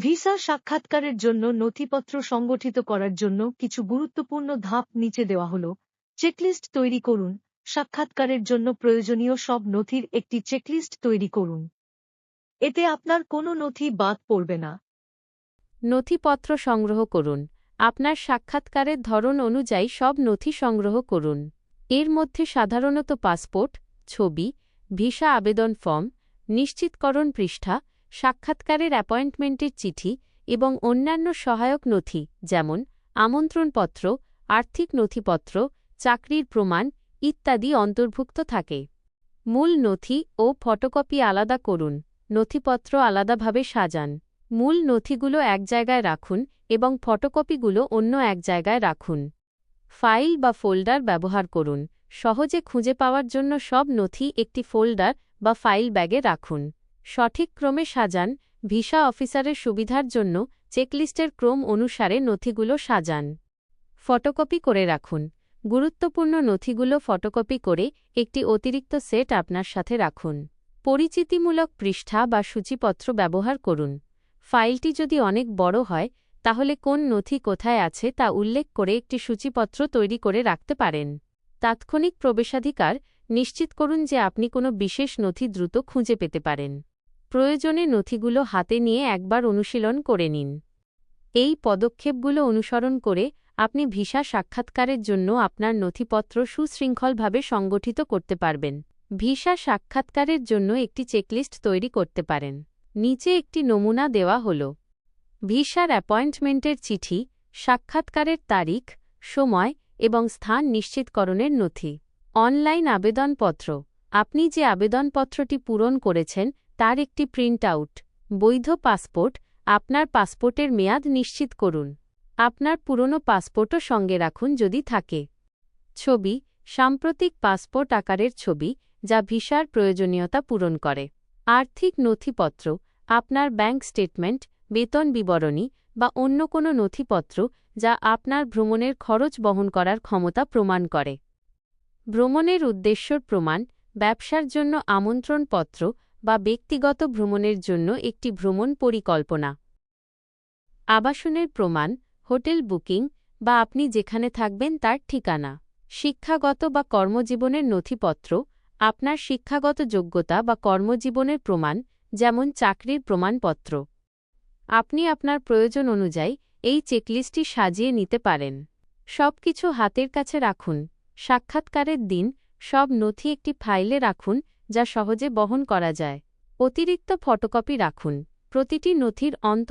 Visa সাক্ষাৎকারের জন্য নথিপত্র সংগঠিত করার জন্য কিছু গুরুত্বপূর্ণ ধাপ নিচে দেওয়া হল, চেকলিস্ট তৈরি করুন, সাক্ষাৎকারের জন্য প্রয়োজনীয় সব নথির একটি চেকলিস্ট তৈরি করুন। এতে আপনার কোনো নথি বাদ পড়বে না। নথিপত্র সংগ্রহ করুন, আপনার সাক্ষাৎকারের ধরন অনুযায়ী সব নথি সংগ্রহ করুন। এর মধ্যে সাধারণত পাসপোর্ট, ছবি, ভিসা আবেদন ফর্ম, নিশ্চিতকরণ পৃষ্ঠা সাক্ষাৎকারের অ্যাপয়েন্টমেন্টের চিঠি এবং অন্যান্য সহায়ক নথি, যেমন আমন্ত্রণপত্র, আর্থিক নথিপত্র, চাকরির প্রমাণ ইত্যাদি অন্তর্ভুক্ত থাকে। মূল নথি ও ফটোকপি আলাদা করুন, নথিপত্র আলাদাভাবে সাজান। মূল নথিগুলো এক জায়গায় রাখুন এবং ফটোকপিগুলো অন্য এক জায়গায় রাখুন। ফাইল বা ফোল্ডার ব্যবহার করুন, সহজে খুঁজে পাওয়ার জন্য সব নথি একটি ফোল্ডার বা ফাইল ব্যাগে রাখুন। সঠিক ক্রমে সাজান, ভিসা অফিসারের সুবিধার জন্য চেকলিস্টের ক্রম অনুসারে নথিগুলো সাজান। ফটোকপি করে রাখুন। গুরুত্বপূর্ণ নথিগুলো ফটোকপি করে একটি অতিরিক্ত সেট আপনার সাথে রাখুন। পরিচিতিমূলক পৃষ্ঠা বা সূচিপত্র ব্যবহার করুন। ফাইলটি যদি অনেক বড় হয়, তাহলে কোন নথি কোথায় আছে তা উল্লেখ করে একটি সূচিপত্র তৈরি করে রাখতে পারেন। তাৎক্ষণিক প্রবেশাধিকার নিশ্চিত করুন যে আপনি কোনো বিশেষ নথি দ্রুত খুঁজে পেতে পারেন। প্রয়োজনে নথিগুলো হাতে নিয়ে একবার অনুশীলন করে নিন। এই পদক্ষেপগুলো অনুসরণ করে আপনি ভিসা সাক্ষাৎকারের জন্য আপনার নথিপত্র সুশৃঙ্খলভাবে সংগঠিত করতে পারবেন। ভিসা সাক্ষাৎকারের জন্য একটি চেকলিস্ট তৈরি করতে পারেন। নিচে একটি নমুনা দেওয়া হল। ভিসার অ্যাপয়েন্টমেন্টের চিঠি, সাক্ষাৎকারের তারিখ, সময় এবং স্থান নিশ্চিতকরণের নথি। অনলাইন আবেদনপত্র। আপনি যে আবেদনপত্রটি পূরণ করেছেন তার একটি প্রিন্ট আউট বৈধ পাসপোর্ট আপনার পাসপোর্টের মেয়াদ নিশ্চিত করুন। আপনার পুরনো পাসপোর্টও সঙ্গে রাখুন যদি থাকে। ছবি, সাম্প্রতিক পাসপোর্ট আকারের ছবি, যা ভিসার প্রয়োজনীয়তা পূরণ করে। আর্থিক নথিপত্র, আপনার ব্যাংক স্টেটমেন্ট বেতন বিবরণী, বা অন্য কোনো নথিপত্র, যা আপনার ভ্রমণের খরচ বহন করার ক্ষমতা প্রমাণ করে। ভ্রমণের উদ্দেশ্যর প্রমাণ, ব্যবসার জন্য আমন্ত্রণপত্র বা ব্যক্তিগত ভ্রমণের জন্য একটি ভ্রমণ পরিকল্পনা। আবাসনের প্রমাণ, হোটেল বুকিং, বা আপনি যেখানে থাকবেন তার ঠিকানা। শিক্ষাগত বা কর্মজীবনের নথিপত্র, আপনার শিক্ষাগত যোগ্যতা বা কর্মজীবনের প্রমাণ, যেমন চাকরির প্রমাণপত্র। আপনি আপনার প্রয়োজন অনুযায়ী এই চেকলিস্টটি সাজিয়ে নিতে পারেন। সবকিছু হাতের কাছে রাখুন। সাক্ষাৎকারের দিন, সব নথি একটি ফাইলে রাখুন যা সহজে বহন করা যায়। অতিরিক্ত ফটোকপি রাখুন। প্রতিটি নথির অন্তত